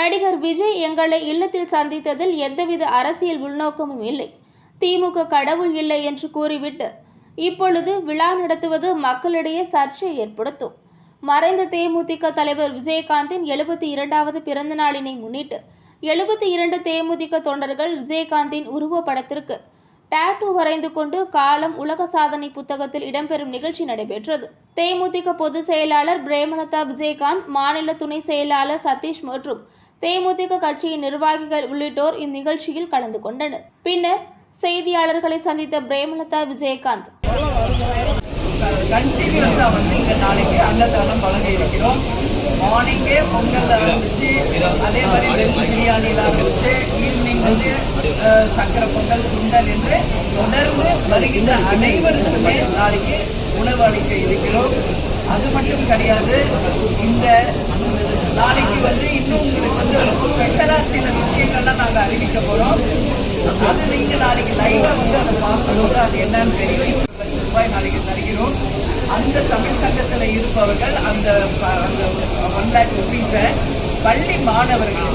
நடிகர் விஜய் எங்களை இல்லத்தில் சந்தித்ததில் எந்தவித அரசியல் உள்நோக்கமும் இல்லை. திமுக கடவுள் இல்லை என்று கூறிவிட்டு இப்பொழுது விழா நடத்துவது மக்களிடையே சர்ச்சை ஏற்படுத்தும். மறைந்த தேமுதிக தலைவர் விஜயகாந்தின் எழுபத்தி இரண்டாவது பிறந்த நாளினை முன்னிட்டு எழுபத்தி இரண்டு தேமுதிக தொண்டர்கள் விஜயகாந்தின் உருவப்படத்திற்கு டாட்டூ வரைந்து கொண்டு காலம் உலக சாதனை புத்தகத்தில் இடம்பெறும் நிகழ்ச்சி நடைபெற்றது. தேமுதிக பொதுச் செயலாளர் பிரேமலதா விஜயகாந்த் மாநில துணை செயலாளர் சதீஷ் மற்றும் தேமுதிக கட்சியின் நிர்வாகிகள் உள்ளிட்டோர் இந்நிகழ்ச்சியில் கலந்து கொண்டனர். பின்னர் செய்தியாளர்களை சந்தித்த பிரேமலதா விஜயகாந்த். கண்டினியூஸாக வந்து இங்கே நாளைக்கு அன்னதானம் வழங்க இருக்கிறோம் மார்னிங்கே பொங்கல் ஆரம்பிச்சு அதே மாதிரி பிரியாணியில் ஆரம்பிச்சு ஈவினிங் சக்கரை பொங்கல் சுண்டல் என்று தொடர்ந்து வருகின்ற அனைவருக்குமே நாளைக்கு உணவு அளிக்க இருக்கிறோம். அது மட்டும் கிடையாது இந்த நாளைக்கு வந்து இன்னும் உங்களுக்கு வந்து ஸ்பெஷலாக சில விஷயங்கள்லாம் நாங்கள் அறிவிக்க போகிறோம் அது நீங்கள் நாளைக்கு லைவாக வந்து அதை பார்க்கும்போது அது என்னன்னு தெரியும். இருபது லட்சம் ரூபாய் நாளைக்கு தருகிறோம். அந்த தமிழ் சங்கத்தில் இருப்பவர்கள் அந்த அந்த ஒன் லேக் ருபீஸை பள்ளி மாணவர்கள்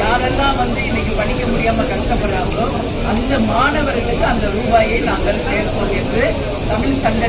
யாரெல்லாம் வந்து இன்னைக்கு படிக்க முடியாம கஷ்டப்படுறாங்களோ அந்த மாணவர்களுக்கு அந்த ரூபாயை நாங்கள் சேர்ப்போம் என்று தமிழ் சங்க